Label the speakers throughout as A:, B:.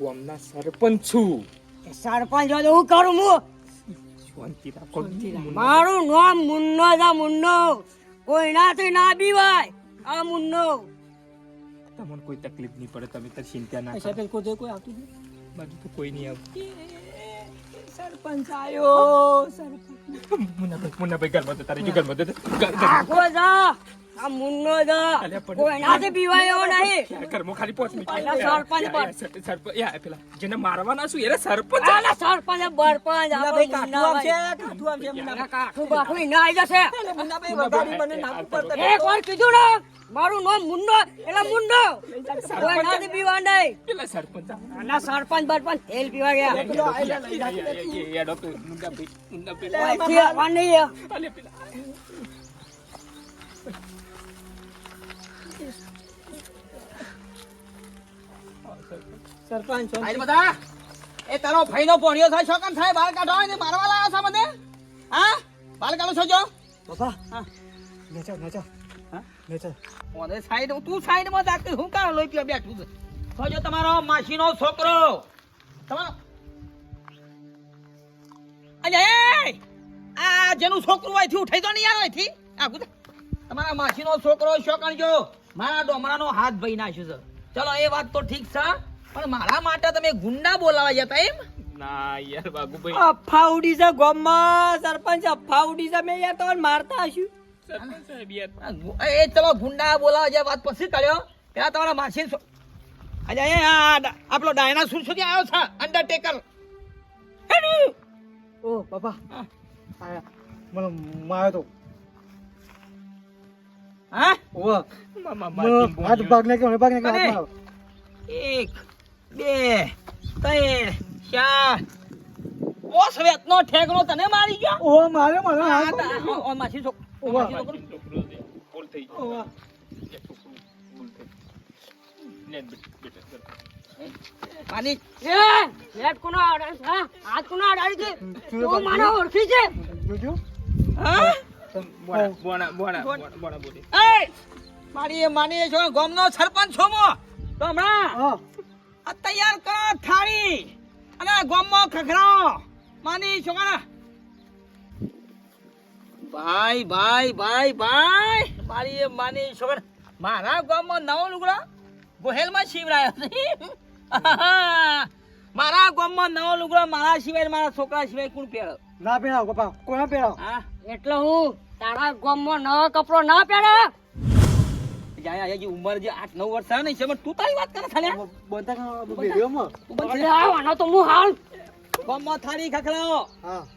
A: ગામના સરપંચ છું.
B: સરપંચ જો હું કરું હું?
A: શાંતિ રાખો
B: મારું નામ મુન્નો છે મુન્નો. કોઈનાથી ના બીવાય આ મુન્નો.
A: તમને કોઈ તકલીફ નહીં પડે તમે તાર ચિંતા ના કરો.
C: સફેદ કોતે કોઈ આવતું નહીં
A: બાજુ તો કોઈ નહીં આવતું.
C: સરપંચ આયો સરપંચ.
A: મુન્નાભાઈ મુન્નાભાઈ ઘરમાં તો તારે જો ઘરમાં તો ઘર- ઘર-
B: જા. આ મુન્નો જા કોઈનાથી બીવાય એવો નહીં
A: યાર, ખાલી પાંચ મિનિટ
B: સરપંચ
A: સરપંચ યા પેલા જેને મારવાના છું એને સરપંચ
B: આલા સરપંચ બરપંચ
C: મુન્નાભાઈ કાઠું આવશે કાઠું આવશે મુન્ના
B: કાઠું બાઠું ઇના ના આવી જશે
C: મુન્ના ભાઈ વધારી મને નામ ઉપર
B: એક વાર કીધું ને મારું નામ મુન્નો એટલે મુન્નો કોઈનાથી બીવા નહીં
A: પેલા સરપંચ
B: આના સરપંચ બરપંચ તેલ પીવા ગયા
C: પેલો આયલા લઈ
A: યાર,
C: જાય.
A: યાર, યાર, યાર, ડોક્ટર, મુન્નાભાઈ, મુન્નાભાઈ.
B: કોઈથી આવવા નહીં
A: અલે પેલા
C: સરપંચ
D: બધા એ તારો ભાઈનો પોણિયો થાય છો કેમ થાય? બાર કાઢો ને મારવા લાવ્યો છો મને? હા? બાલ કાઢો છો જો.
C: બાપા
D: હા.
C: નેચો નેચો
D: હા?
C: નેચો
D: ઓને સાઈડ તું સાઈડમાં જાગતી હું કા લોહી પીવા બેઠું છે? તો જો તમારો માસીનો છોકરો. તમારો અલે એ! આ જેનું છોકરું હોયથી ઉઠાઈ તો નહીં યાર અહીંથી. આ કૂદ. તમારા માસીનો છોકરો શોકણ જો? મારા ડોમરાનો હાથ ભાઈ નાખ્યો છે. ચલો એ વાત તો ઠીક છે પણ મારા માટે તમે ગુંડા બોલાવા જતા એમ?
A: ના યાર બાબુભાઈ.
C: અફા ઉડી છે ગામમાં સરપંચ અફા ઉડી છે મેં યાર તમને મારતા હશું.
A: સરપંચ સાહેબ યાર.
D: એ ચલો ગુંડા બોલાવા જે વાત પછી કર્યો. પેલા તમારા માસી છો આજે એ આપણો ડાયનાસોર સુધી આવ્યો છે અંડરટેકર
C: ઓ. આયા મને તો.
D: હા?
C: હાથ હાથ
D: એક બે ત્રણ ચાર. તને મારી ગયો?
C: ઓ મારે મારે.
D: ઓ- માસી છોક- ઓ માસી છોકરો.
A: થઈ. એ
B: લેટ કોનો આડાડી હા? હાથ કોનો આડાડી છે?
C: તું
B: તું ઓળખી છે?
C: જોજો.
D: હા?
A: બોણા, બોણા, બોણા, બોણા, બોણા
D: એ મારી એ માની એ છો ગામનો સરપંચ છો મો. તો હમણાં?
C: હા.
D: આ તૈયાર કરો થાળી. અને ગામમાં ખખરાઓ માની છોકરા. ભાઈ ભાઈ ભાઈ ભાઈ. મારી એ માની છોકરા. મારા ગામમાં નવો લુગડો ગોહેલમાં શિવરાયો મારા ગામમાં નવો લુગડો મારા સિવાય મારા છોકરા સિવાય કોણ પહેરો?
C: ના પહેરાવ બાપા કોણ પહેરાવ?
D: હા
B: એટલે હું તારા ગામમાં નવો કપડો ના પહેરે.
D: જાય ઉંમર જે નવ વર્ષ ને છે તું તારી વાત કરે ખાલી
C: બંધા વિડીયોમાં.
D: તું બંધ
B: એટલે તો હું હાલ.
D: ગામમાં થાળી ખખડાવો.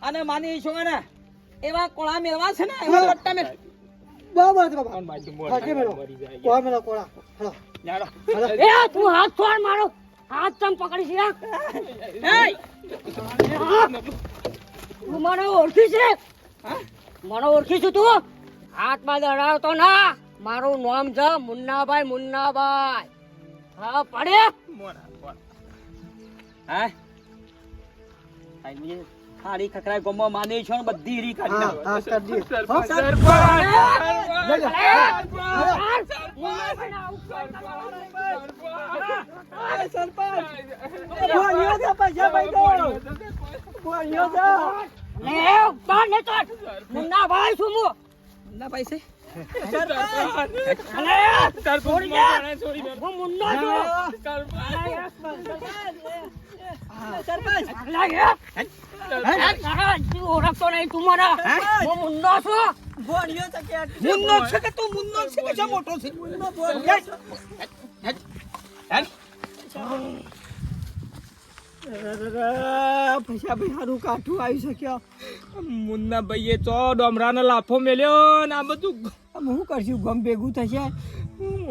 D: અને માની છોકરા એવા કોળા મેળવા છે ને એવા મેળ
C: છે. કોળા કોળા. હેલો.
A: યાર,
B: એ તું હાથ છોડ મારો. હાથ ચમ પકડી છે
D: એય!
B: તું મને ઓળખી છે મને ઓળખી છું તું. હાથમાં દડાવતો ના. મારું નામ છે મુન્નાભાઈ મુન્નાભાઈ. હા પડે.
D: હા? થાળી ખખડાય ગામમાં માની છો ને બધી રી કાઢી
C: હા
D: નાખો.
C: હા કરી દઈએ
A: સરપંચ, સરપંચ.
C: લઈ જા. બોલ્યો છે. પૈસા ભાઈ તો બોલ્યો છે
B: મુન્નાભાઈ છું. મુન્નો ઓળખતો નહીં તું મને હું મુન્નો
D: મુન્નો મુન્નો
C: મુન્નો કાઠું આવી શક્યો
A: મુન્નાભાઈએ તો ડોમરાનો લાફો મેલ્યો ને આ બધું
C: અમે શું કરશું? ગમ ભેગું થશે?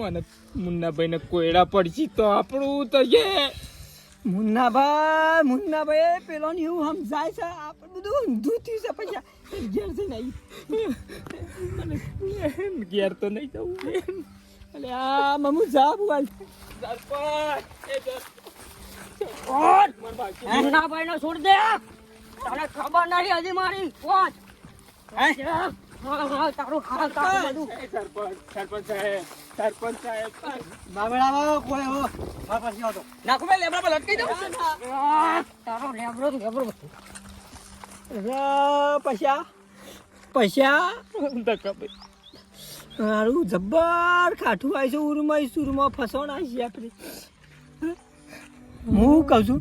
A: અને મુન્નાભાઈને કોયડા પડશે તો આપણું છે
C: મુન્નાભાઈ મુન્નાભાઈ પેલો ને એવું સમજાય છે આપણે બધું ઊંધું થયું છે પૈસા. ઘેર છે નહીં
A: ઘેર તો નહીં જવું
C: અલે આ મમ્મુ જા બુવાલ
B: મુન્નાભાઈ નો છોડ દે. તને ખબર નથી હજી મારી. પહોંચ
C: જબ્બર કાઠું આવી છે ઉરમાં સુરમાં ફસણ આવી છે આપણે હું કહું છું?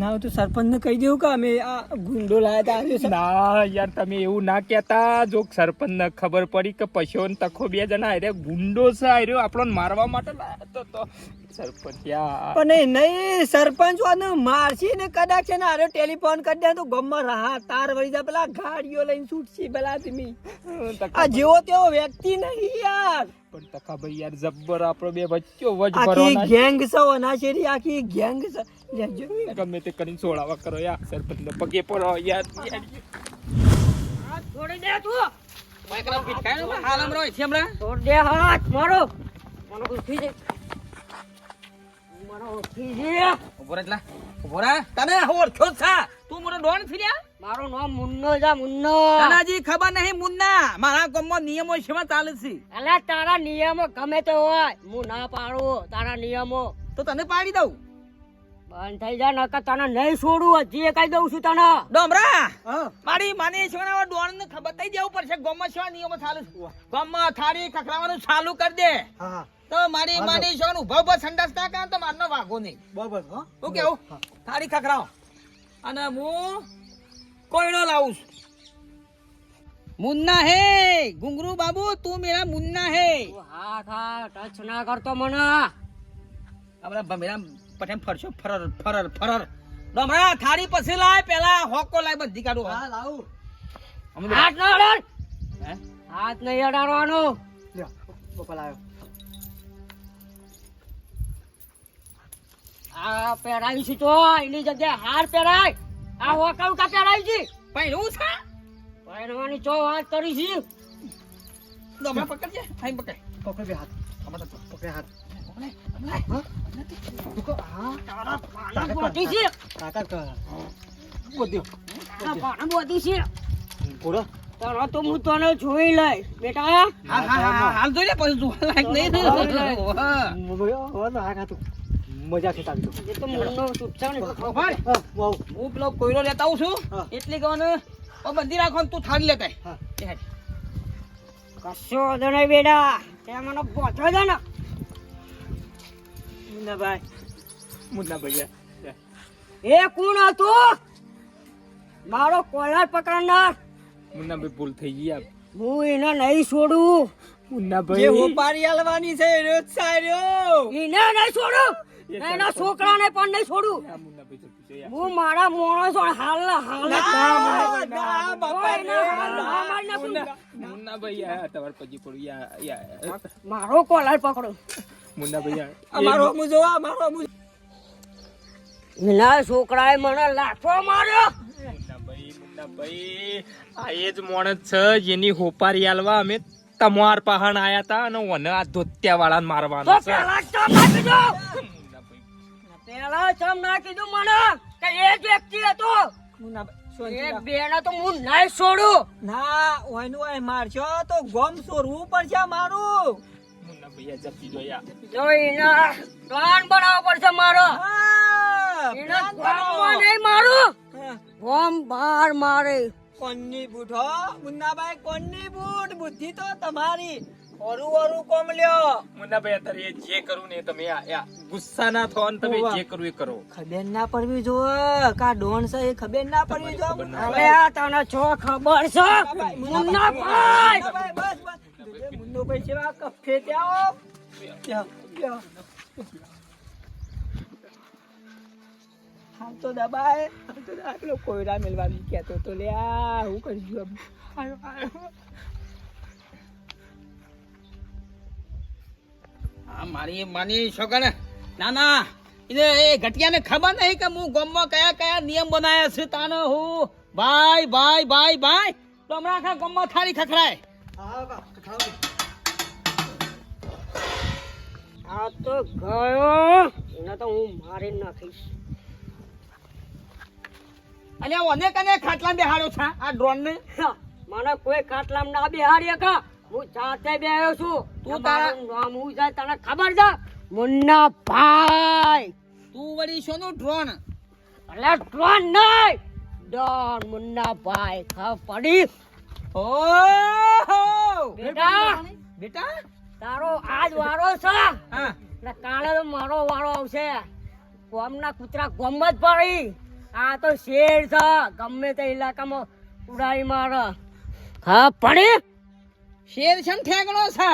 C: ના તો સરપંચને કહી દેવું કે અમે આ ગુંડો લાયા હતા
A: ના યાર તમે એવું ના કહેતા. જો સરપંચ ને ખબર પડી કે પશુ તખો બે જણા આરે ગુંડો છે આર્યો આપણને મારવા માટે લાયો તો તો. સરપંચ યાર.
C: પણ નહીં સરપંચ વાને મારશી ને કદાચ છે ને આરે ટેલિફોન કરી દે તો ગમમાં રહા. તાર વળી જાય પેલા ગાડીઓ લઈને છૂટશી પેલા તમે. આ જેવો તેવો વ્યક્તિ નહીં યાર.
A: પણ તખાભાઈ યાર જબ્બર આપણો બે વચ્ચો વચ
C: આખી
A: ભરવાના
C: ગેંગ છે અનાશેરી આખી ગેંગ છે. લેજો.
A: ગમે તે કરીને સોળાવા કરો યાર. સરપંચ ને પગે પડો યાર.
B: હાથ છોડી દે તું.
D: માઈકરા ફીટ ખાય ને હાલ હમણાં અહીંથી હમણાં?
B: છોડ દે હાથ મારો. મને ઉઠી દે
D: ઊભો રહે એટલા. ઊભો રહે. તને ઓળખ્યો જ તું મને ડોન ફીર્યા?
B: મારું નામ મુન્નો જા મુન્નો.
D: તને ખબર નહીં મુન્ના. મારા ગામમાં નિયમો શેમાં ચાલે છે.
B: અલા તારા નિયમો ગમે તે હોય હું ના પાડું તારા નિયમો.
D: તો તને પાડી દઉં.
B: બંધ થઈ જા નકર તને નહીં છોડું. હજી કહી દઉં છું તને.
D: ડોમરા! મારી માની છે ને ડોન ને ખબર થઈ જવું પડશે. ગામમાં શેવા નિયમો ચાલે છે. ગામમાં થાળી ચાલુ કરી દે. તો મારી માની છે ઊભા ઊભા સંડાસ ના કાં તો મારનો વાઘો નહીં. શું કેવું? થાળી ખકરાવ અને હું કોઈડો લાવું છું. મુન્ના હે ગુંગરુ બાબુ તું મેરા મુન્ના હે.
B: હા હાથ હાથ ટચ ના કરતો મને.
D: આપણા ભમેરા પઠેમ ફરશો ફરર ફરર ફરર. ડમરા થાળી પછી લાય પેલા હોકો લાય બધી કાઢું. હા લાવું.
B: હાથ ના અડાડ. હાથ નહીં અડાડવાનો. આ પહેરાવી છે તો એની જગ્યાએ હાર પહેરાય. આ હોકાઉ કા પહેરાવી છે?
D: પહેરું છે?
B: પહેરવાની ચો વાત કરી છે.
D: તમે પકડજે. અહીં પકડ.
B: પકડ બોધી છે. આ પાણી બોધી છે. તારા તો હું તને જોઈ લઈ બેટા.
D: હાલ જોઈ લે પછી જોવા લાયક નહીં હા.
B: એ તો મનનો ચૂપચાપ ને
D: ઊભા રે. હું પેલો કોયલો લેતા આવું છું. એટલે કે ઓ બંધી રાખો તું થાળી લેતા.
B: કશો વાંધો નહીં બેટા. તે મને બોધો છે ને.
C: મુન્નાભાઈ.
A: મુન્ના ભૈયા
B: એ કોણ હતું? મારો કોલર પકડનાર.
A: મુન્ના ભાઈ ભૂલ થઈ ગઈ યાર
B: હું એને નહીં છોડું.
A: મુન્ના
C: જે
A: ભાઈ
C: હોપારી આલવાની છે રોજ સાર્યો
B: એને નહીં છોડું. એના છોકરાને પણ નહીં છોડું.
A: છે
B: હું મારા માણસો હાલ હાલ મારો કોલર પકડો.
A: મુન્ના ભાઈ
C: અમારો અમુ જોવા અમારો અમુ
B: એના છોકરાએ મને લાફો માર્યો.
A: મુન્નાભાઈ મુન્નાભાઈ આ એ જ માણસ છે જેની હોપારી આલવા અમે તમાર પહાણ આયા તા અને ઓને આ ધોત્યા વાળાને મારવાનો છે.
B: પેલા ચમ ના કીધું મને? કે એ જ વ્યક્તિ હતો. એ
C: શાંતિ
B: તો હું નહીં છોડું.
C: ના ઓયનું ઓય મારશો તો ગોમ સોરવું પડશે મારું.
A: મુન્નાભાઈ આ જતી જો
B: એના પ્લાન બનાવવો પડશે મારો.
C: હા,
B: એના. ગામમાં નહીં મારું. ગોમ બહાર મારે.
C: કોની બૂટ હો મુન્નાભાઈ કોની બૂટ? બુદ્ધિ તો તમારી. ઓરું ઓરું કોમ લ્યો.
A: મુન્નાભાઈ અત્યારે જે કરું ને તમે ગુસ્સા ના થો અને તમે જે કરું એ કરો.
C: ખબર ના પડવી જો કા ડોન છે એ ખબર ના પડવી જો
B: હવે આ તને છો ખબર છે? મુન્ના ભાઈ
C: મુન્નાભાઈ, બસ બસ. મુન્નાભાઈ જેવા કફે ત્યાં. હાલ તો દબાય. હાલ તો આટલો કોયડા મેલવાની કહેતો તો લે આ હું કરીશું હવે?
D: આ મારી માની છોકરા ના. ના એને એ ઘટિયાને ખબર નહીં કે હું ગામમાં કયા કયા નિયમ બનાયા છે તાનો હું? ભાઈ ભાઈ ભાઈ ભાઈ તો હમણાં આખા ગામમાં થાળી ખખડાય.
B: આ તો ગયો. એને તો હું મારી નાખીશ.
D: અને ઓને કને ખાટલા બેહાડ્યો છે આ ડ્રોન ને
B: મને કોઈ ખાટલામાં ના બેહાડીએ કા? હું સાથે બે આવ્યો છું.
D: તું તારા-
B: નામ હું જાય તને ખબર છે? મુન્ના ભાઈ.
D: તું વળી શોનું ડ્રોન?
B: એટલે ડ્રોન નહીં. ડોન મુન્ના ભાઈ ખબર પડી?
D: ઓ
B: બેટા!
D: બેટા?
B: તારો આજ વારો છે.
D: હા.
B: એટલે કાલે તો મારો વારો આવશે. ગોમના કૂતરા ગોમ જ પડી. આ તો શેર છે. ગમે તે ઇલાકામાં ઉડાઈ મારે. ખબર પડી?
D: શેર છે ને ઠેકણો છે?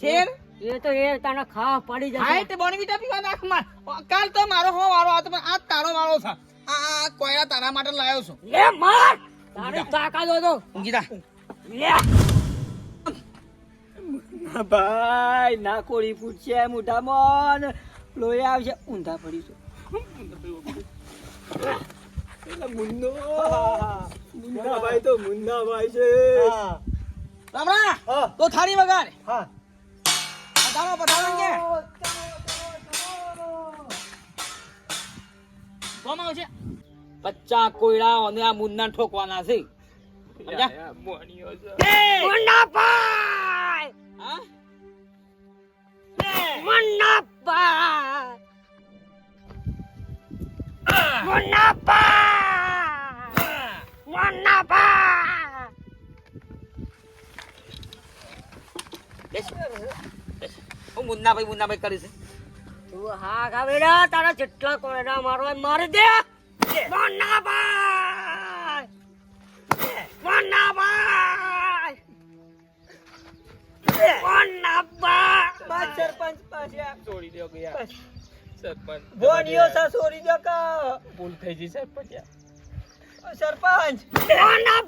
D: શેર?
B: એ તો એ તને ખા પડી જાય
D: હાઈટ તા પીવા નાખ માર કાલ તો મારો હો વારો હતો પણ આ તારો વારો છે. આ આ કોયડા તારા માટે લાવ્યો છું.
B: લે માર! તારી તાકા દો
D: દો. ગીતા
B: લે.
C: ભાઈ ના કોળી પૂછશે મોઢામાં લોહી આવશે. ઊંધા પડીશું મુન્નો મુન્ના ભાઈ તો મુન્ના ભાઈ છે
D: રામરા
C: હા.
D: તો થાળી વગાડ.
C: હા.
D: પધારો પધારો કે. કોમ આવશે? પચ્ચા કોયડા અને આ મુન્ના ઠોકવાના છે. સમજ્યા?
A: મોણિયો છે.
D: એ!
B: મુન્ના ભાઈ!
D: હા?
B: મુન્ના ભાઈ! મુન્ના ભાઈ!
D: બેસ. બેસ. હું મુન્નાભાઈ મુન્નાભાઈ કરીશ
B: તું હા ગાવેડા તારા જેટલા કોરડા મારવા હોય મારી દે. મુન્નાભાઈ! મુન્નાભાઈ! મુન્ના ભાઈ મુન્ના ભાઈ
C: બસ સરપંચ પાસે
A: છોડી દો યાર. સરપંચ.
C: બોનિયો સા છોડી દો કા.
A: ભૂલ થઈ ગઈ સરપંચ.
C: સરપંચ!
B: મુન્ના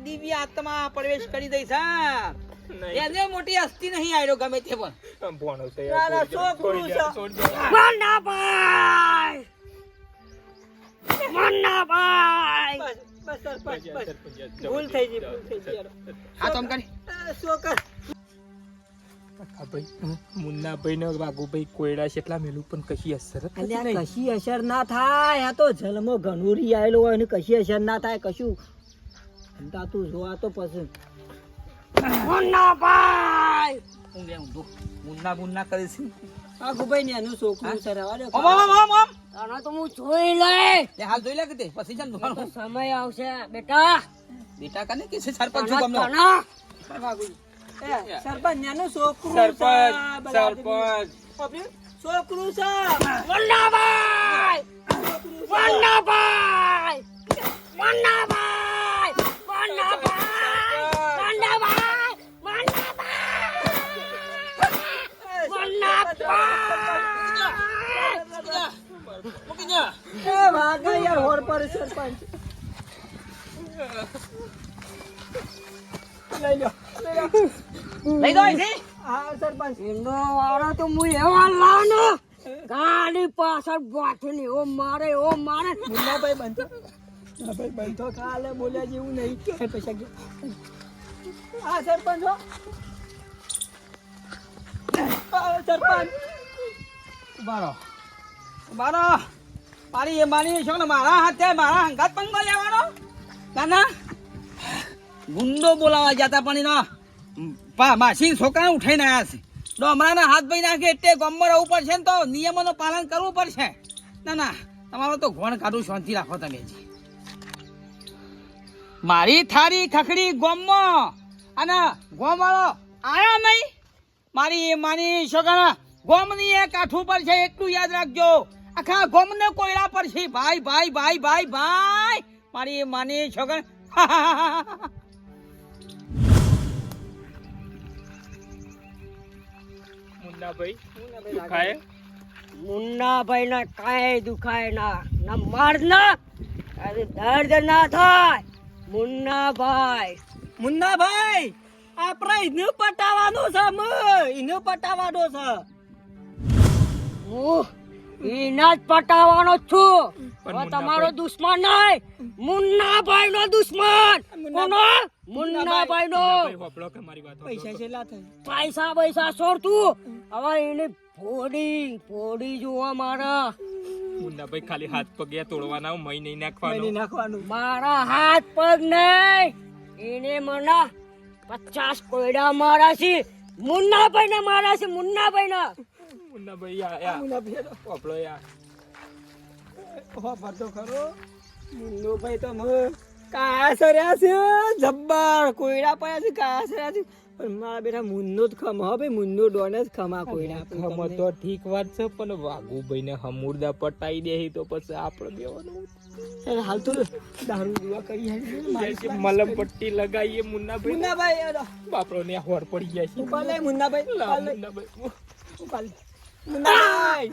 D: દિવ્ય આત્મા પ્રવેશ કરી દઈ છે. એને મોટી હસ્તી નહીં આવ્યો ગમે તે પણ.
C: ના,
B: ભાઈ
C: બસ બસ બસ ભૂલ થઈ ગઈ ભૂલ થઈ ગઈ
D: હા તો કરી.
C: એ
A: ભાઈ મુન્નાભાઈ ને વાઘુભાઈ કોયડા છે એટલા મેલું પણ કશી અસર.
C: કશી અસર ના થાય. આ તો જલમો ઘનુરી આવેલો હોય ને કશી અસર ના થાય કશું. અંતા તું જોવા તો પછી.
B: મુન્ના ભાઈ
D: ઊંઘે ઊંધું. મુન્ના મુન્ના કરે છે.
C: આ ગુભાઈ ને એનું છોકરું છે રવા દે.
D: ઓમ ઓમ ઓમ ઓમ.
B: તને તો હું જોઈ લે
D: લે હાલ જોઈ લે કે તે પછી ને
B: તો
D: દુકાન
B: સમય આવશે. બેટા.
D: બેટા કને કે સરપંચ
B: તને
C: એ, સરપંચ એનું છોકરું
A: સરપંચ સરપંચ.
C: છોકરું છે.
B: મુન્ના ભાઈ મુન્ના ભાઈ મુન્ના ભાઈ મુન્ના ભાઈ મુન્ના ભાઈ મુન્ના ભાઈ મુન્ના ભાઈ
D: મૂકી જા
C: એ વાગે યાર હોર પર સરપંચ લઈ
B: તો હું. એવા લાવનો ગાડી પાછળ બાથીને ઓ મારે ઓ મારે
C: મુન્નાભાઈ બનતો ભાઈ બનતો કાલે બોલ્યા જેવું નહીં પૈસા ગયા હા સરપંચ સરપંચ.
D: બારો બારો મારી મારી છો મારા હાથે મારા હંગાત પંગો લેવાનો ના ના. ગુંડો બોલાવા જતા પણ એનો માસી છોકરા ઉઠાઈને આવ્યા છે. તો હમણાં હાથ ભાઈ નાખે એટલે ગમમાં રહેવું પડશે ને તો નિયમોનું પાલન કરવું પડશે. ના ના. તમારો તો ઘોણ કાઢું, શાંતિ રાખો તમે જી મારી થારી ખખડી ગોમમાં. અને ગોમ વાળો આયા નહીં? મારી માની છોકરા ગોમની એક આઠું પર છે એટલું યાદ રાખજો. આખા ગોમને કોયડા પર છે. ભાઈ ભાઈ ભાઈ ભાઈ ભાઈ. મારી માની છોકરા.
A: મુન્નાભાઈ ખાય
B: મુન્નાભાઈ ના કાંઈ દુખાય ના ના માર ના દર્દ ના થાય. મુન્નાભાઈ.
C: મુન્નાભાઈ! આપણે એને પટાવાનું છે મ એને પટાવવાનો છે.
B: હું એના જ પટાવવાનો જ છું. તમારો દુશ્મન નહીં. મુન્ના ભાઈ નો દુશ્મન કોનો નો
A: મારી વાત હોભળો
C: પૈસા. છેલ્લા થાય.
B: પૈસા પૈસા છોડ તું. હવે એને ફોડી ફોડી જોવા મારા.
A: મુન્નાભાઈ ખાલી હાથ પગે તોડવાના મહી નહીં નાખવાનું.
C: નાખવાનું.
B: મારા હાથ પગ નહીં. એને મને પચાસ કોયડા મારા છે. મુન્નાભાઈ ને મારા છે મુન્નાભાઈ ના
A: મુન્નાભાઈ યા યા.
C: મુન્ના ભેરો.
A: હોભળો યા.
C: ઓહો, ભરતો ખરો. મુન્નો ભાઈ તો મ કાસર્યા સર્યા છે જબ્બર કોયડા પડ્યા છે કાસર્યા છે. પણ મારા બેટા મુન્નો જ ખમ હવે મુન્નો ડોન જ ખમા કોઈ ના
A: ખમ તો ઠીક વાત છે પણ વાઘુભાઈ ને હમુરદા પટાઈ દે તો પછી આપણે
C: દેવાનું હાલ તો દારૂ દુવા કરી હાલી
A: મલમ પટ્ટી લગાવીએ મુન્નાભાઈ
C: મુન્નાભાઈ
A: બાપરો ને હોર પડી જાય છે.
C: ઉપાડ મુન્નાભાઈ
A: મુન્નાભાઈ.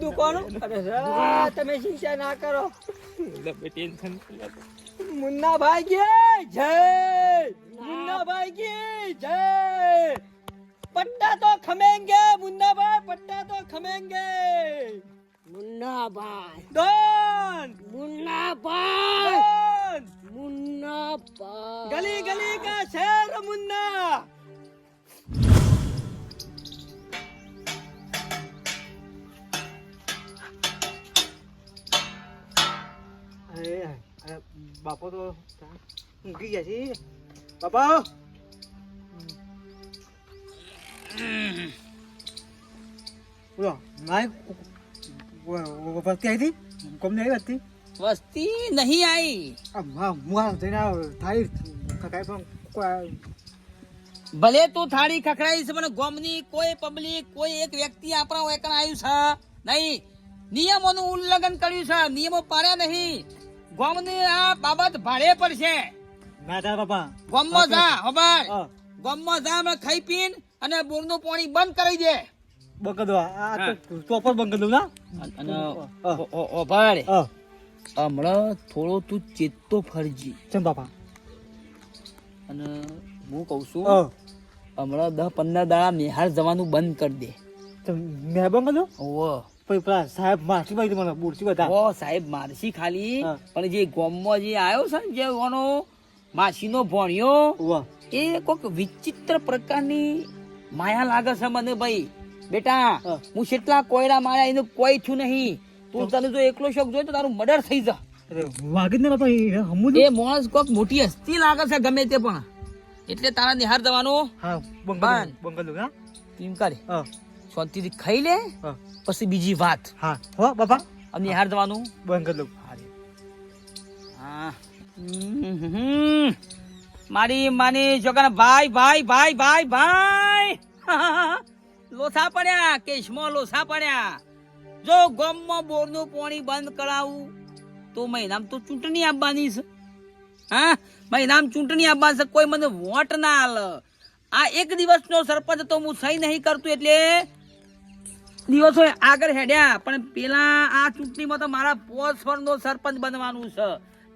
C: દુકાનો અરે તમે ચિંતા ના કરો.
A: ટેન્શન
C: મુન્નાભાઈ કે જય! મુન્નાભાઈ કે જય! પટ્ટા તો ખમેંગે મુન્નાભાઈ પટ્ટા તો ખમેંગે.
B: મુન્નાભાઈ.
C: ડોન!
B: મુન્નાભાઈ.
C: ડોન!
B: મુન્નાભાઈ.
C: ગલી ગલી કા શેર મુન્ના બાપો તો ઊંઘી ગયા છે બાપા બોલો માય વસ્તી આવી હતી કોમને આવી વસ્તી
D: વસ્તી નહીં આવી
C: હા જઈને થાય કાંઈ પણ
D: ભલે તું થાળી ખખડાઈ છે પણ ગોમની કોઈ પબ્લિક કોઈ એક વ્યક્તિ આપણા વેકણ આવ્યું છે. નહીં. નિયમોનું ઉલ્લંઘન કર્યું છે. નિયમો પાડ્યા નહીં. ગોમની આ બાબત ભાડે પડશે.
C: ના તા બાપા.
D: ગોમમાં જા હબાર ગોમમાં જા હમણાં ખાઈ પીન અને બોરનું પાણી બંધ કરી દે.
C: બંધ આ તો ચોપર બંધ દઉં ના?
D: અને. ઓભાડ હમણાં થોડો તું ચેતતો ફરજી.
C: ચમ બાપા.
D: અને હું કહું છું હમણાં દસ પંદર દાડા નિહાળ જવાનું બંધ કરી દે.
C: મેં બંધ દો પછી પેલા સાહેબ મારતી ભાઈ મને બુરતી બધા.
D: ઓ સાહેબ મારસી ખાલી. પણ જે ગોમમાં જે આવ્યો છે ને જે ઓનો માસીનો ભણ્યો એ કોઈક વિચિત્ર પ્રકારની માયા લાગે છે મને ભાઈ. બેટા
C: હું.
D: કેટલા કોયડા માર્યા એનું કોઈ થયું નહીં. તું તને જો એકલો શોખ જોઈ તો તારું મર્ડર થઈ જા.
C: એ હમું
D: એ માણસ કોઈક મોટી હસ્તી લાગે છે ગમે તે પણ. એટલે તારા નિહાર દવાનો
C: હા બંધ
D: બંધ.
C: હા?
D: ટીમ કાઢી.
C: હા.
D: શાંતિથી ખાઈ લે પછી બીજી વાત.
C: હા. હો બાપા.
D: અને નિહાર જવાનું.
C: બંધ દો
D: હા. મારી માની છોકરા ભાઈ ભાઈ ભાઈ ભાઈ ભાઈ. લોસા પડ્યા કેશમાં લોસા પડ્યા. જો ગામમાં બોરનું પાણી બંધ કરાવું તો મહિનામાં તો ચૂંટણી આપવાની છે. હા? મહિનામાં ચૂંટણી આપવાની છે. કોઈ મને વોટ ના આલ. આ એક દિવસનો સરપંચ તો હું સહી નહીં કરતું એટલે દિવસો આગળ હેડ્યા પણ પેલા આ ચૂંટણીમાં તો મારા પોચ વર્ષનો સરપંચ બનવાનું છે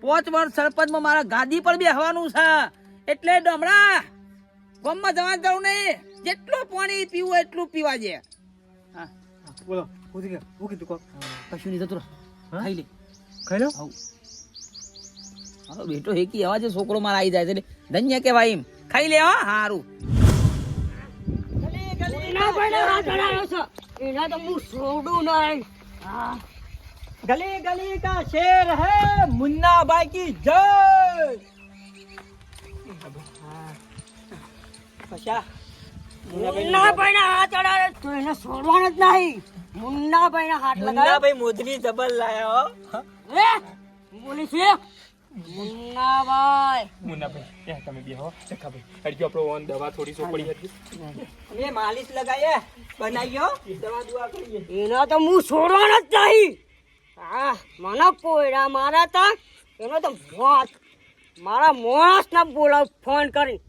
D: પોચ વર્ષ સરપંચમાં મારા ગાદી પર બેહવાનું છે એટલે ડમડા ગમમાં જવા જવું નહીં જેટલું પાણી પીવું એટલું પીવા જે
C: બોલો ગયા હું કીધું કો
D: કશું નહીં થતું
C: હા?
D: ખાઈ લે
C: ખાઈ લો
D: હા બેટો હેકી અવાજે છોકરો મારા આવી જાય છે એટલે ધન્ય કહેવાય એમ ખાઈ લે હા હારું
B: એના તો હું છોડું નહીં. હા.
C: ગલી ગલી કા શેર હે મુન્ના બાઈ કી જય. પછા
B: મુન્નાભાઈ ને હાથ અડાડે તો એને છોડવાનો જ નહીં. મુન્નાભાઈ ના હાથ
C: મુન્ના ભાઈ મોદલી જબર લાયા હો.
B: લે બોલી છે. મુન્નાભાઈ
A: મુન્નાભાઈ ત્યાં તમે બેહો ચખાભાઈ હરજો આપણો ઓન દવા થોડી સોપડી હતી.
C: એ માલિશ લગાવીએ બનાવ્યો. દવા દુવા કરીએ.
B: એનો તો હું છોડવાનો જ નહીં. હા મને કોયડા મારા તો એનો તો મોત. મારા માણસ ના બોલાવ ફોન કરી.